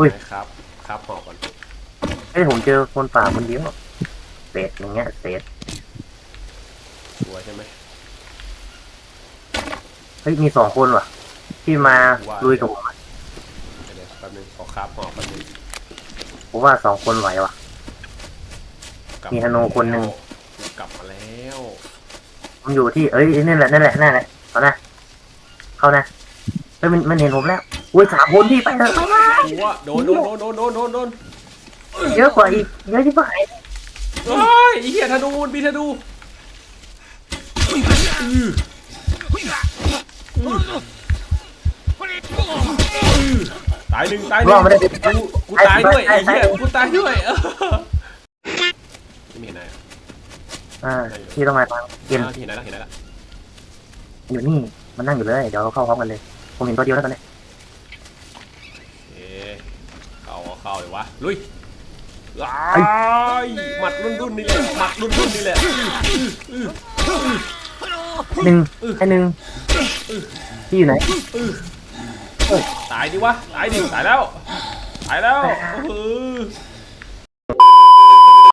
อุ้ย ครับครับหอกก่อนเอ้ยผมเจอคนป่าคนเดียวเศษอย่างเงี้ยเศษตัวใช่ไหมเฮ้ยมีสองคนว่ะ ที่มาลุยกับผมอะเดี๋ยวแป๊บนึงขอครับหอกแป๊บนึงผมว่าสองคนไหวว่ะ กลับมีธนูคนหนึ่ง กลับมาแล้วผมอยู่ที่เอ้ยนั่นแหละนั่นแหละนั่นแหละเอานะเข้านะเฮ้ยมันมันเห็นผมแล้ว อุ้ยสามคนที่ไปเถอะไปมาตัวโดนโดนโดนโดนโดนโดนเยอะกว่าอีกเยอะที่ไหนเฮ้ยไอ้เหี้ยธนูมันมีธนูอื้อตายหนึ่งตายหนึ่รองดไม่ได้ดิกูกูตายด้วยไอ้เหี้ยกูตายด้วยเออไม่มีไหนอ่าที่ต้องมาตามเกมอ่าเห็นแล้วเห็นแล้วอยู่นี่มันนั่งอยู่เลยเดี๋ยวเราเข้าพร้อมกันเลย ผมเห็นตัวเดียวแล้วตอนนี้ เอ๊ะเข้าก็เข้าเลยวะ ลุยอ้ายหมัดรุ่นรุ่นๆนี่แหละหมัดรุ่นรุ่นๆนี่แหละหนึ่งไอ้หนึ่งที่อยู่ไหนตายดิวะ ตายดิ ตายแล้ว ตายแล้วเออ